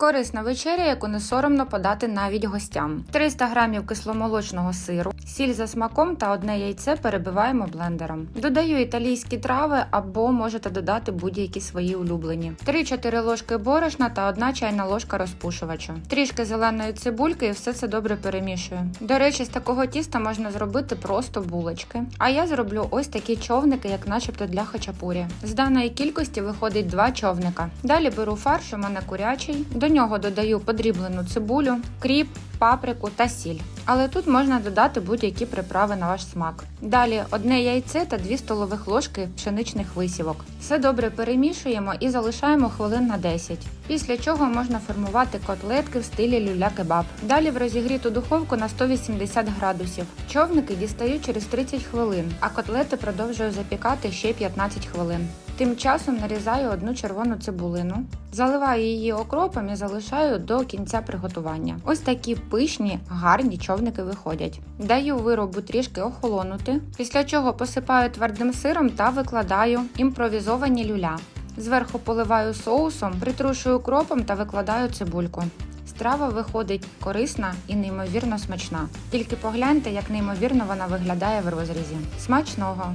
Корисна вечеря, яку не соромно подати навіть гостям. 300 грамів кисломолочного сиру, сіль за смаком та одне яйце перебиваємо блендером. Додаю італійські трави або можете додати будь-які свої улюблені. 3-4 ложки борошна та 1 чайна ложка розпушувачу. Трішки зеленої цибульки і все це добре перемішую. До речі, з такого тіста можна зробити просто булочки. А я зроблю ось такі човники, як начебто для хачапурі. З даної кількості виходить 2 човника. Далі беру фарш, у мене курячий. До нього додаю подріблену цибулю, кріп, паприку та сіль. Але тут можна додати будь-які приправи на ваш смак. Далі одне яйце та 2 столових ложки пшеничних висівок. Все добре перемішуємо і залишаємо хвилин на 10. Після чого можна формувати котлетки в стилі люля-кебаб. Далі в розігріту духовку на 180 градусів. Човники дістаю через 30 хвилин, а котлети продовжую запікати ще 15 хвилин. Тим часом нарізаю одну червону цибулину, заливаю її окропом і залишаю до кінця приготування. Ось такі пишні, гарні човники виходять. Даю виробу трішки охолонути, після чого посипаю твердим сиром та викладаю імпровізовані люля. Зверху поливаю соусом, притрушую укропом та викладаю цибульку. Страва виходить корисна і неймовірно смачна. Тільки погляньте, як неймовірно вона виглядає в розрізі. Смачного!